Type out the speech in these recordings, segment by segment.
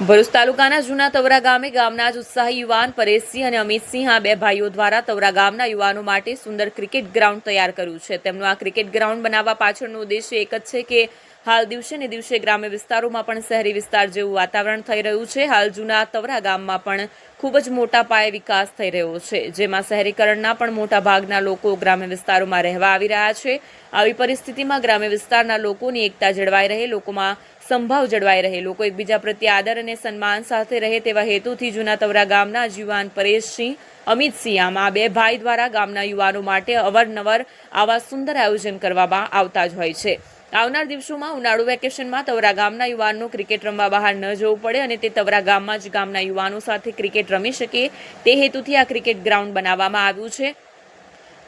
ભરૂચ તાલુકાના જૂના તવરા ગામે ગામના જ ઉત્સાહી યુવાન પરેશસિંહ અને અમિતસિંહ આ બે ભાઈઓ દ્વારા તવરા ગામના યુવાનો માટે સુંદર ક્રિકેટ ગ્રાઉન્ડ તૈયાર કર્યું છે. તેમનું આ ક્રિકેટ ગ્રાઉન્ડ બનાવવા પાછળનો ઉદ્દેશ્ય એક જ છે કે હાલ દિવસે ને દિવસે ગ્રામ્ય વિસ્તારોમાં પણ શહેરી વિસ્તાર જેવું વાતાવરણ થઈ રહ્યું છે. હાલ જૂના તવરા ગામમાં પણ ખૂબ જ મોટા પાયે વિકાસ થઈ રહ્યો છે. જેમાં શહેરીકરણના પણ મોટા ભાગના લોકો ગ્રામ્ય વિસ્તારોમાં રહેવા આવી રહ્યા છે. આવી પરિસ્થિતિમાં ગ્રામ્ય વિસ્તારના લોકોની એકતા જળવાઈ રહે, લોકોમાં સંભાવ જળવાઈ રહે, લોકો એકબીજા પ્રત્યે આદર અને સન્માન સાથે રહે તેવા હેતુથી જૂના તવરા ગામના જ યુવાન પરેશસિંહ, અમિતસિંહ આ બે ભાઈ દ્વારા ગામના યુવાનો માટે અવારનવાર આવા સુંદર આયોજન કરવામાં આવતા જ હોય છે. આવનાર દિવસોમાં ઉનાળુ વેકેશનમાં તવરા ગામના યુવાનનો ક્રિકેટ રમવા બહાર ન જવું પડે અને તે તવરા ગામમાં જ ગામના યુવાનો સાથે ક્રિકેટ રમી શકે. તે હેતુથી આ ક્રિકેટ ગ્રાઉન્ડ બનાવવામાં આવ્યું છે.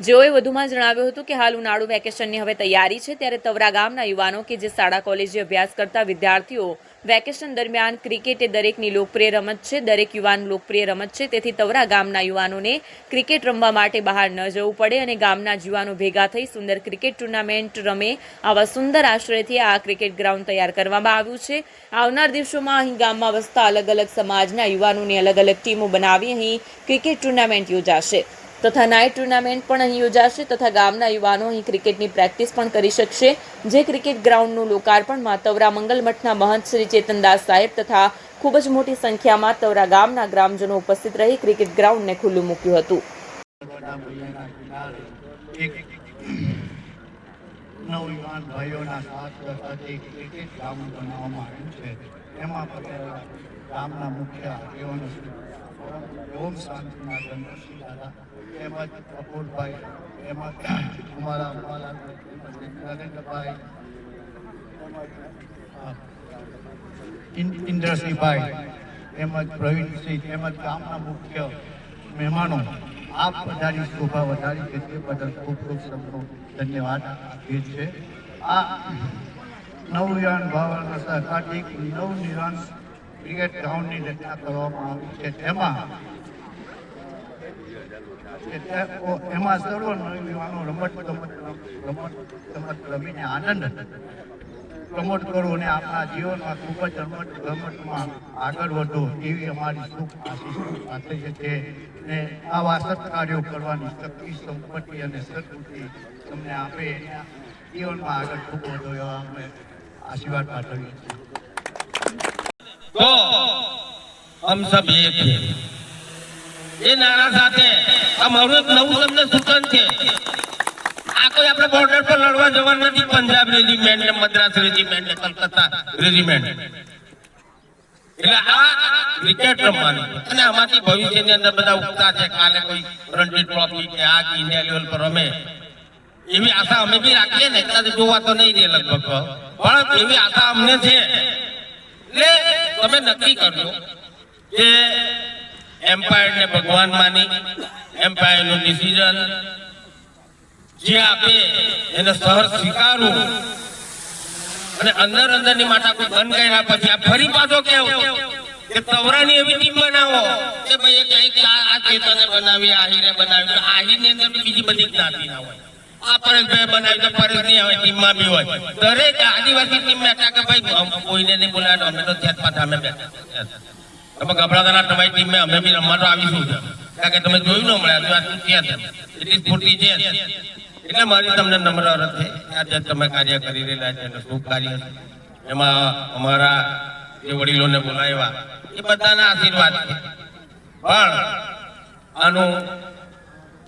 જેઓએ વધુમાં જણાવ્યું હતું કે હાલ ઉનાળુ વેકેશનની હવે તૈયારી છે, ત્યારે તવરા ગામના યુવાનો કે જે શાળા, કોલેજે અભ્યાસ કરતા વિદ્યાર્થીઓ વેકેશન દરમિયાન ક્રિકેટ એ દરેકની લોકપ્રિય રમત છે, દરેક યુવાન લોકપ્રિય રમત છે, તેથી તવરા ગામના યુવાનોને ક્રિકેટ રમવા માટે બહાર ન જવું પડે અને ગામના યુવાનો ભેગા થઈ સુંદર ક્રિકેટ ટુર્નામેન્ટ રમે, આવા સુંદર આશ્રયથી આ ક્રિકેટ ગ્રાઉન્ડ તૈયાર કરવામાં આવ્યું છે. આવનાર દિવસોમાં અહીં ગામમાં વસતા અલગ અલગ સમાજના યુવાનોની અલગ અલગ ટીમો બનાવી અહીં ક્રિકેટ ટુર્નામેન્ટ યોજાશે. તથા નાઇટ ટુર્નામેન્ટ પણ અહીં યોજાશે તથા ગામના યુવાનો અહીં ક્રિકેટની પ્રેક્ટિસ પણ કરી શકશે, જે ક્રિકેટ ગ્રાઉન્ડનું લોકાર્પણ માતવરા મંગલ મઠના મહંત શ્રી ચેતનદાસ સાહેબ તથા ખૂબ જ મોટી સંખ્યામાં તવરા ગામના ગ્રામજનો ઉપસ્થિત રહી ક્રિકેટ ગ્રાઉન્ડને ખુલ્લું મૂક્યું હતું. નવયુવાન ભાઈઓના સાથ સરહદે ક્રિકેટ ગ્રાઉન્ડ બનાવવામાં આવ્યું છે. એમાં પટેલ ગામના મુખ્ય આગેવાનો ઓમ શાંતિના ચંદ્રસિંહ દાદા તેમજ કપૂરભાઈ તેમજ અમારા અંબાલાલ નરેન્દ્રભાઈ, તેમજ ઇન્દ્રસિંહભાઈ, તેમજ પ્રવીણસિંહ, તેમજ ગામના મુખ્ય મહેમાનો આપ વધારી શોભા વધારી છે તે બદલ ખૂબ ખૂબ સૌનો ધન્યવાદ આપીએ છે આ નવયાન ભાવના સહકારથી એક નવનિર્માણ ક્રિકેટ ગ્રાઉન્ડની રચના કરવામાં આવી છે. તેમાં એમાં સર્વ નવયુવાનો રમત ગમત રમત ગમત રમીને આનંદ પ્રમોટ કરો અને આપણા જીવનમાં ખૂબ જ રમત ગમતમાં આગળ વધો એવી અમારી સુખ આશીષ છે ને આવા સત્કાર્યો કરવાની શક્તિ, સંપત્તિ અને સદબુદ્ધિ તમને આપે. જીવનમાં આગળ ખૂબ વધો એવા અમે આશીર્વાદ પાઠવીએ તો હમ સબ એક છે એ નારા સાથે અમારું એક નવું તમને સૂચન છે. આ કોઈ આપણે બોર્ડર પર લડવા જવાનું નથી. પંજાબ રેજિમેન્ટ ને મદ્રાસ રેજિમેન્ટ ને કલકત્તા રેજિમેન્ટ એટલે આ ક્રિકેટ રમવાનું. અને આમાંથી ભવિષ્યની અંદર બધા ઉગતા છે આ ઇન્ડિયા રમે. એવી આશા અમે બી રાખીએ ને કદાચ જોવા તો નહીં દે લગભગ. એવી આશા અમને છે. એટલે તમે નક્કી કરજો એમ્પાયર ને ભગવાન માની એમ્પાયરનું ડિસિઝન જે આપે એને સહર સ્વીકારવું. અને અંદર અંદરની કોઈ બંધ કર્યા પછી આ ફરી પાછો કેવો? કે તવરાની એવી ટીમ બનાવો કે ભાઈ એક આ ચેતને બનાવી આહીરે બનાવી. આહીરની અંદર બીજી બધી જ્ઞાતિ ના હોય. આ પરેશભાઈ બનાવી તો પરેશ નહીં આવે ટીમમાં બી હોય. દરેક આદિવાસી ટીમ બેઠા કે ભાઈ કોઈને નહીં બોલાવે, અમે તો અમે બેઠા. તમે ગભરાતા તમારી ટીમે, અમે બી રમવા તો આવીશું. કારણ કે તમે જોયું ન મળે હજુ આ શું ત્યાં એટલી છે. એટલે મારી તમને નમ્ર અરજ આજે તમે કાર્ય કરી રહેલા છે શુભ કાર્ય એમાં અમારા જે વડીલોને બોલાવ્યા, એ બધાના આશીર્વાદ છે. પણ આનું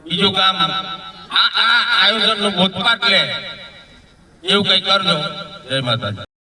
બીજું કામ, આ આ આયોજનનું બોધપાઠ લે એવું કંઈ કરજો. જય માતાજી.